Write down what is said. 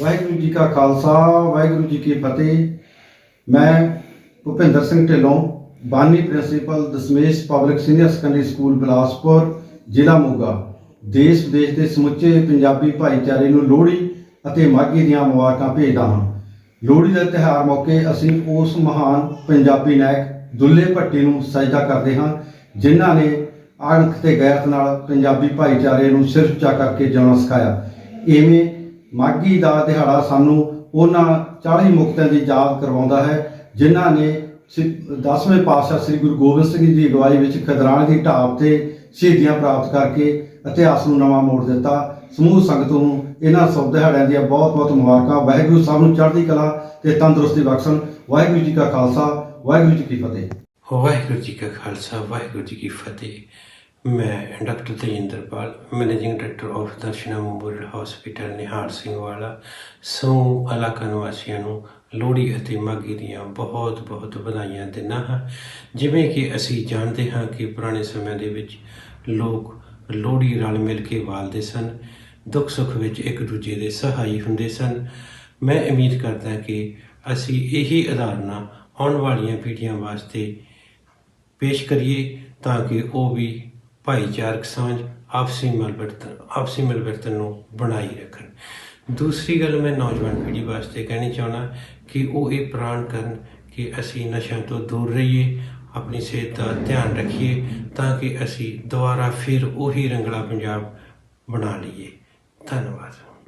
ਵਾਹਿਗੁਰੂ ਜੀ ਕਾ ਖਾਲਸਾ, ਵਾਹਿਗੁਰੂ ਜੀ ਕੀ ਫਤਿਹ। ਮੈਂ ਭੁਪਿੰਦਰ ਸਿੰਘ ਢਿੱਲੋਂ, ਬਾਨੀ principal Dashmesh public senior secondary school Bilaspur, ਜ਼ਿਲ੍ਹਾ ਮੋਗਾ। ਦੇਸ਼ ਵਿਦੇਸ਼ ਦੇ ਸਮੁੱਚੇ ਪੰਜਾਬੀ ਭਾਈਚਾਰੇ ਨੂੰ ਲੋਹੜੀ ਅਤੇ ਮਾਘੀ ਦੀਆਂ ਮੁਬਾਰਕਾਂ ਭੇਜਦਾ ਹਾਂ। ਲੋਹੜੀ ਦੇ ਤਿਉਹਾਰ ਮੌਕੇ ਅਸੀਂ ਉਸ ਮਹਾਨ ਪੰਜਾਬੀ ਨਾਇਕ ਦੁੱਲੇ ਭੱਟੀ ਨੂੰ ਸਜਦਾ ਕਰਦੇ ਹਾਂ, ਜਿਨ੍ਹਾਂ ਨੇ ਅਣਖ ਤੇ ਗੈਰਤ ਨਾਲ ਪੰਜਾਬੀ ਭਾਈਚਾਰੇ ਨੂੰ ਸਿਰ ਉੱਚਾ ਕਰਕੇ ਜਿਉਣਾ ਸਿਖਾਇਆ। ਇਵੇਂ ਮਾਘੀ ਦਾ ਦਿਹਾੜਾ ਸਾਨੂੰ ਉਹਨਾਂ 40 ਮੁਕਤਿਆਂ ਦੀ ਯਾਦ ਕਰਵਾਉਂਦਾ ਹੈ, ਜਿਨ੍ਹਾਂ ਨੇ 10ਵੇਂ ਪਾਤਸ਼ਾਹ ਸ੍ਰੀ ਗੁਰੂ ਗੋਬਿੰਦ ਸਿੰਘ ਜੀ ਦੀ ਅਗਵਾਈ ਵਿੱਚ ਖਦਰਾਣੇ ਦੀ ਢਾਬ ਤੇ ਸ਼ਹੀਦੀਆਂ ਪ੍ਰਾਪਤ ਕਰਕੇ ਇਤਿਹਾਸ ਨੂੰ ਨਵਾਂ ਮੋੜ ਦਿੱਤਾ। ਸਮੂਹ ਸੰਗਤ ਨੂੰ ਇਹਨਾਂ ਸਭ ਦਿਹਾੜਿਆਂ ਦੀਆਂ ਬਹੁਤ-ਬਹੁਤ ਮੁਬਾਰਕਾਂ। ਵਾਹਿਗੁਰੂ ਸਾਹਿਬ ਨੂੰ ਚੜ੍ਹਦੀ ਕਲਾ ਤੇ ਤੰਦਰੁਸਤੀ ਬਖਸ਼ਣ। ਵਾਹਿਗੁਰੂ ਜੀ ਕਾ ਖਾਲਸਾ, ਵਾਹਿਗੁਰੂ ਜੀ ਕੀ ਫਤਿਹ। ਵਾਹਿਗੁਰੂ ਜੀ ਕਾ ਖਾਲਸਾ, ਵਾਹਿਗੁਰੂ ਜੀ ਕੀ ਫਤਿਹ। ਮੈਂ doctor Tejinderpal managing director of Darshana memorial hospital Nihar Singh Wala, ਸਮੂਹ ਇਲਾਕਾ ਨਿਵਾਸੀਆਂ ਨੂੰ ਲੋਹੜੀ ਅਤੇ ਮਾਘੀ ਦੀਆਂ ਬਹੁਤ ਬਹੁਤ ਵਧਾਈਆਂ ਦਿੰਦਾ ਹਾਂ। ਜਿਵੇਂ ਕਿ ਅਸੀਂ ਜਾਣਦੇ ਹਾਂ ਕਿ ਪੁਰਾਣੇ ਸਮਿਆਂ ਦੇ ਵਿੱਚ ਲੋਕ ਲੋਹੜੀ ਰਲ ਮਿਲ ਕੇ ਵਾਲਦੇ ਸਨ, ਦੁੱਖ ਸੁੱਖ ਵਿੱਚ ਇੱਕ ਦੂਜੇ ਦੇ ਸਹਾਈ ਹੁੰਦੇ ਸਨ। ਮੈਂ ਉਮੀਦ ਕਰਦਾ ਕਿ ਅਸੀਂ ਇਹੀ ਉਦਾਹਰਨਾਂ ਆਉਣ ਵਾਲੀਆਂ ਪੀੜ੍ਹੀਆਂ ਵਾਸਤੇ ਪੇਸ਼ ਕਰੀਏ ਤਾਂ ਕਿ ਉਹ ਵੀ ਭਾਈਚਾਰਕ ਸਾਂਝ ਆਪਸੀ ਮਿਲਵਰਤਨ ਆਪਸੀ ਮਿਲਵਰਤਨ ਨੂੰ ਬਣਾਈ ਰੱਖਣ। ਦੂਸਰੀ ਗੱਲ ਮੈਂ ਨੌਜਵਾਨ ਪੀੜ੍ਹੀ ਵਾਸਤੇ ਕਹਿਣੀ ਚਾਹੁੰਦਾ ਕਿ ਉਹ ਇਹ ਪ੍ਰਾਣ ਕਰਨ ਕਿ ਅਸੀਂ ਨਸ਼ਿਆਂ ਤੋਂ ਦੂਰ ਰਹੀਏ, ਆਪਣੀ ਸਿਹਤ ਦਾ ਧਿਆਨ ਰੱਖੀਏ ਤਾਂ ਕਿ ਅਸੀਂ ਦੁਬਾਰਾ ਫਿਰ ਉਹੀ ਰੰਗਲਾ ਪੰਜਾਬ ਬਣਾ ਲਈਏ। ਧੰਨਵਾਦ।